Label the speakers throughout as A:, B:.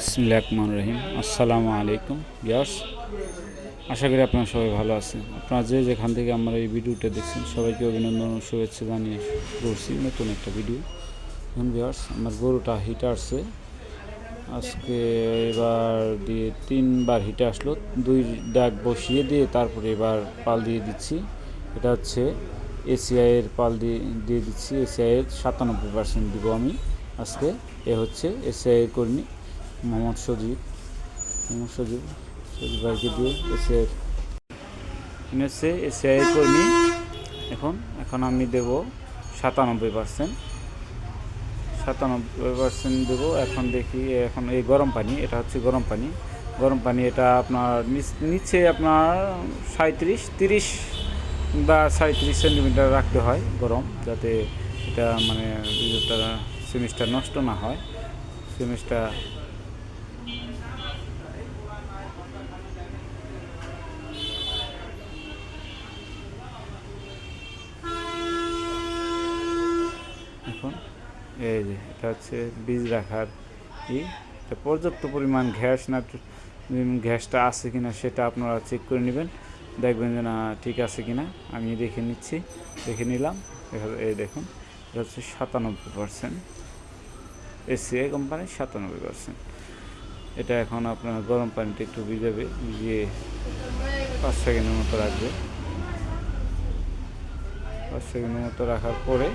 A: ইসমিল্লাহমান রহিম আসসালামু আলাইকুম ইয়াস আশা করি আপনারা সবাই ভালো আছেন। আপনারা যে যেখান থেকে আমরা এই ভিডিওটা দেখছেন, সবাইকে অভিনন্দন ও শুভেচ্ছা জানিয়ে করছি নতুন একটা ভিডিও। এখন বিয়ার্স আমার গরুটা হিটে আসছে। আজকে এবার দিয়ে তিনবার হিটে আসলো। দুই ডাক বসিয়ে দিয়ে তারপরে এবার পাল দিয়ে দিচ্ছি। এটা হচ্ছে এসিআইয়ের পাল দিয়ে দিয়ে দিচ্ছি। এসিআইয়ের সাতানব্বই পার্সেন্ট দিব আমি। আজকে এ হচ্ছে এসিআইয়ের কর্মী। মোহাম্মদ সজীব মোহাম্মদ সজীব সজীব ভাইকে দিয়ে এসিআইয়ের ইনি হচ্ছে এসিআইয়ের কর্মী। এখন এখন আমি দেব সাতানব্বই পার্সেন্ট। সাতানব্বই পার্সেন্ট দেবো, এখন দেখি, এখন এই গরম পানি, এটা হচ্ছে গরম পানি। গরম পানি এটা আপনার নিচ- আপনার সাঁত্রিশ তিরিশ বা সাঁত্রিশ সেন্টিমিটার রাখতে হয় গরম, যাতে এটা মানে বিদ্যুৎটা সেমিস্টার নষ্ট না হয়। সেমিস্টার এখন এই যে, এটা হচ্ছে বীজ রাখার ই। পর্যাপ্ত পরিমাণ গ্যাস না, গ্যাসটা আছে কিনা সেটা আপনারা চেক করে নেবেন। দেখবেন যে না, ঠিক আছে কিনা। আমি দেখে নিচ্ছি, দেখে নিলাম। এই দেখুন, এটা হচ্ছে সাতানব্বই পার্সেন্ট এসিআই কোম্পানি সাতানব্বই পার্সেন্ট এটা এখন আপনার গরম পানিতে একটু ভিজাবে, ভিজিয়ে পাঁচ সেকেন্ডের মতো রাখবে। পাঁচ সেকেন্ডের মতো রাখার পরে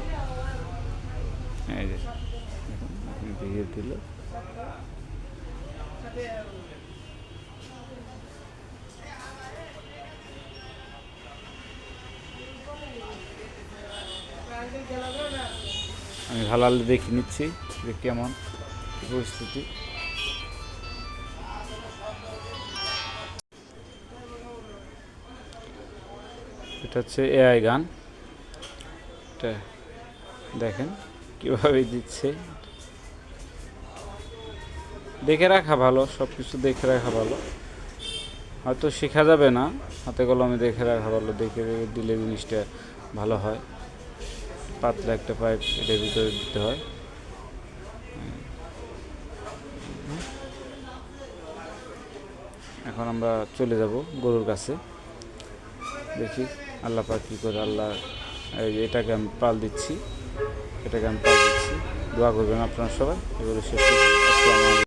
A: এই যে দিল। আমি ভালো আলো দেখে নিচ্ছি যে কেমন পরিস্থিতি। এটা হচ্ছে এআই গান। এটা দেখেন। কীভাবে দিচ্ছে? দেখে রাখা ভালো সব কিছু দেখে রাখা ভালো। হয়তো শেখা যাবে না, হাতে কলমে দেখে রাখা ভালো, দেখে দিলে জিনিসটা ভালো হয়। পাতলা একটা পাইপ এটার ভিতরে দিতে হয়। এখন আমরা চলে যাব গরুর কাছে দেখি আল্লাহ পাক কী করে, আল্লাহ এটাকে আমি পাল দিচ্ছি। এটাকে আমি পাঠিয়েছি দোয়া করবেন আপনারা সবাই। এগুলো শেষ করছি। আসসালামু আলাইকুম।